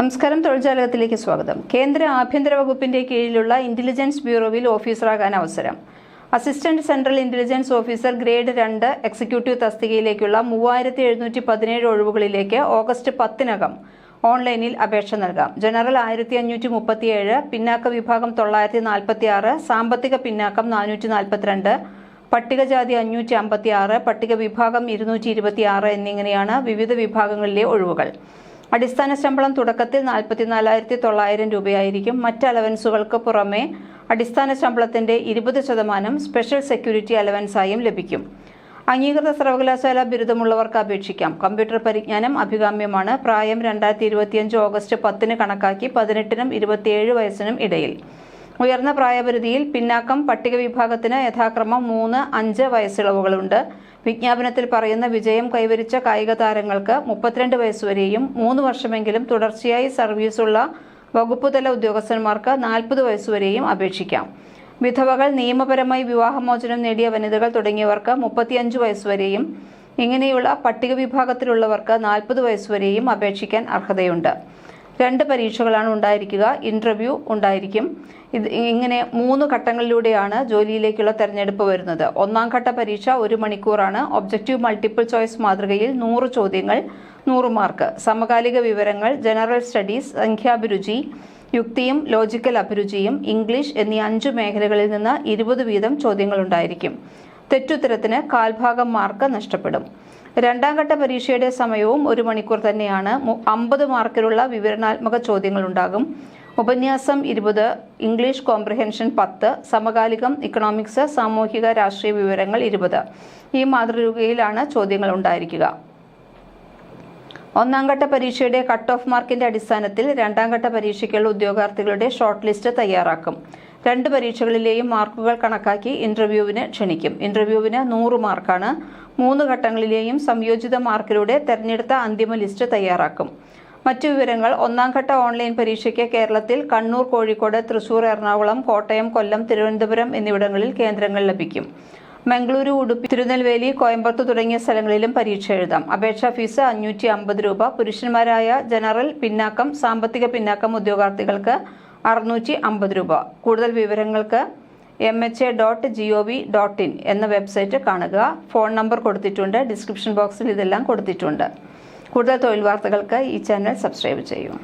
നമസ്കാരം തൊഴിൽജാലകത്തിലേക്ക് സ്വാഗതം. കേന്ദ്ര ആഭ്യന്തര വകുപ്പിന്റെ കീഴിലുള്ള ഇന്റലിജൻസ് ബ്യൂറോയിൽ ഓഫീസറാകാൻ അവസരം. Assistant central intelligence officer grade രണ്ട് എക്സിക്യൂട്ടീവ് തസ്തികയിലേക്കുള്ള മൂവായിരത്തി എഴുന്നൂറ്റി പതിനേഴ് ഒഴിവുകളിലേക്ക് ഓഗസ്റ്റ് പത്തിനകം ഓൺലൈനിൽ അപേക്ഷ നൽകാം. ജനറൽ ആയിരത്തി അഞ്ഞൂറ്റി മുപ്പത്തിയേഴ് പിന്നാക്ക വിഭാഗം തൊള്ളായിരത്തി നാൽപ്പത്തി ആറ് സാമ്പത്തിക പിന്നാക്കം നാനൂറ്റി നാൽപ്പത്തിരണ്ട് പട്ടികജാതി അഞ്ഞൂറ്റി അമ്പത്തി ആറ് പട്ടിക വിഭാഗം ഇരുന്നൂറ്റി ഇരുപത്തി ആറ് എന്നിങ്ങനെയാണ് വിവിധ വിഭാഗങ്ങളിലെ ഒഴിവുകൾ. അടിസ്ഥാന ശമ്പളം തുടക്കത്തിൽ നാൽപ്പത്തിനാലായിരത്തി തൊള്ളായിരം രൂപയായിരിക്കും. മറ്റ് അലവൻസുകൾക്ക് പുറമെ അടിസ്ഥാന ശമ്പളത്തിന്റെ ഇരുപത് ശതമാനം സ്പെഷ്യൽ സെക്യൂരിറ്റി അലവൻസായും ലഭിക്കും. അംഗീകൃത സർവകലാശാല ബിരുദമുള്ളവർക്ക് അപേക്ഷിക്കാം. കമ്പ്യൂട്ടർ പരിജ്ഞാനം അഭികാമ്യമാണ്. പ്രായം രണ്ടായിരത്തി ഇരുപത്തിയഞ്ച് ഓഗസ്റ്റ് പത്തിന് കണക്കാക്കി പതിനെട്ടിനും ഇരുപത്തിയേഴ് വയസ്സിനും ഇടയിൽ. ഉയർന്ന പ്രായപരിധിയിൽ പിന്നാക്കം പട്ടിക വിഭാഗത്തിന് യഥാക്രമം മൂന്ന് അഞ്ച് വയസ്സിളവുകളുണ്ട്. വിജ്ഞാപനത്തിൽ പറയുന്ന വിജയം കൈവരിച്ച കായിക താരങ്ങൾക്ക് മുപ്പത്തിരണ്ട് വയസ്സുവരെയും മൂന്ന് വർഷമെങ്കിലും തുടർച്ചയായി സർവീസുള്ള വകുപ്പുതല ഉദ്യോഗസ്ഥന്മാർക്ക് നാൽപ്പത് വയസ്സുവരെയും അപേക്ഷിക്കാം. വിധവകൾ നിയമപരമായി വിവാഹമോചനം നേടിയ വനിതകൾ തുടങ്ങിയവർക്ക് മുപ്പത്തിയഞ്ച് വയസ്സുവരെയും ഇങ്ങനെയുള്ള പട്ടിക വിഭാഗത്തിലുള്ളവർക്ക് നാൽപ്പത് വയസ്സുവരെയും അപേക്ഷിക്കാൻ അർഹതയുണ്ട്. രണ്ട് പരീക്ഷകളാണ് ഉണ്ടായിരിക്കുക. ഇന്റർവ്യൂ ഉണ്ടായിരിക്കും. ഇത് ഇങ്ങനെ മൂന്ന് ഘട്ടങ്ങളിലൂടെയാണ് ജോലിയിലേക്കുള്ള തെരഞ്ഞെടുപ്പ് വരുന്നത്. ഒന്നാം ഘട്ട പരീക്ഷ ഒരു മണിക്കൂറാണ്. ഒബ്ജക്റ്റീവ് മൾട്ടിപ്പിൾ ചോയ്സ് മാതൃകയിൽ നൂറ് ചോദ്യങ്ങൾ നൂറ് മാർക്ക്. സമകാലിക വിവരങ്ങൾ ജനറൽ സ്റ്റഡീസ് സംഖ്യാഭിരുചി യുക്തിയും ലോജിക്കൽ അഭിരുചിയും ഇംഗ്ലീഷ് എന്നീ അഞ്ച് മേഖലകളിൽ നിന്ന് ഇരുപത് വീതം ചോദ്യങ്ങളുണ്ടായിരിക്കും തെറ്റുത്തരത്തിന് കാൽഭാഗം മാർക്ക് നഷ്ടപ്പെടും. രണ്ടാം ഘട്ട പരീക്ഷയുടെ സമയവും ഒരു മണിക്കൂർ തന്നെയാണ്. അമ്പത് മാർക്കിലുള്ള വിവരണാത്മക ചോദ്യങ്ങൾ ഉണ്ടാകും ഉപന്യാസം ഇരുപത് ഇംഗ്ലീഷ് കോംപ്രിഹെൻഷൻ പത്ത് സമകാലികം ഇക്കണോമിക്സ് സാമൂഹിക രാഷ്ട്രീയ വിവരങ്ങൾ ഇരുപത്. ഈ മാതൃകയിലാണ് ചോദ്യങ്ങൾ ഉണ്ടായിരിക്കുക. ഒന്നാം ഘട്ട പരീക്ഷയുടെ കട്ട് ഓഫ് മാർക്കിന്റെ അടിസ്ഥാനത്തിൽ രണ്ടാം ഘട്ട പരീക്ഷയ്ക്കുള്ള ഉദ്യോഗാർത്ഥികളുടെ ഷോർട്ട് ലിസ്റ്റ് തയ്യാറാക്കും. രണ്ട് പരീക്ഷകളിലെയും മാർക്കുകൾ കണക്കാക്കി ഇന്റർവ്യൂവിന് ക്ഷണിക്കും. ഇന്റർവ്യൂവിന് നൂറ് മാർക്കാണ്. മൂന്ന് ഘട്ടങ്ങളിലെയും സംയോജിത മാർക്കിലൂടെ തെരഞ്ഞെടുത്ത അന്തിമ ലിസ്റ്റ് തയ്യാറാക്കും. മറ്റു വിവരങ്ങൾ ഒന്നാം ഘട്ട ഓൺലൈൻ പരീക്ഷയ്ക്ക് കേരളത്തിൽ കണ്ണൂർ കോഴിക്കോട് തൃശൂർ എറണാകുളം കോട്ടയം കൊല്ലം തിരുവനന്തപുരം എന്നിവിടങ്ങളിൽ കേന്ദ്രങ്ങൾ ലഭിക്കും. മംഗളൂരു ഉടുപ്പി തിരുനെൽവേലി കോയമ്പത്തൂർ തുടങ്ങിയ സ്ഥലങ്ങളിലും പരീക്ഷ എഴുതാം. അപേക്ഷാ ഫീസ് അഞ്ഞൂറ്റി അമ്പത് രൂപ. പുരുഷന്മാരായ ജനറൽ പിന്നാക്കം സാമ്പത്തിക പിന്നാക്കം ഉദ്യോഗാർത്ഥികൾക്ക് അറുന്നൂറ്റി അമ്പത് രൂപ. കൂടുതൽ വിവരങ്ങൾക്ക് M H A dot G O V dot in എന്ന വെബ്സൈറ്റ് കാണുക. ഫോൺ നമ്പർ കൊടുത്തിട്ടുണ്ട്. ഡിസ്ക്രിപ്ഷൻ ബോക്സിൽ ഇതെല്ലാം കൊടുത്തിട്ടുണ്ട്. കൂടുതൽ തൊഴിൽ വാർത്തകൾക്ക് ഈ ചാനൽ സബ്സ്ക്രൈബ് ചെയ്യൂ.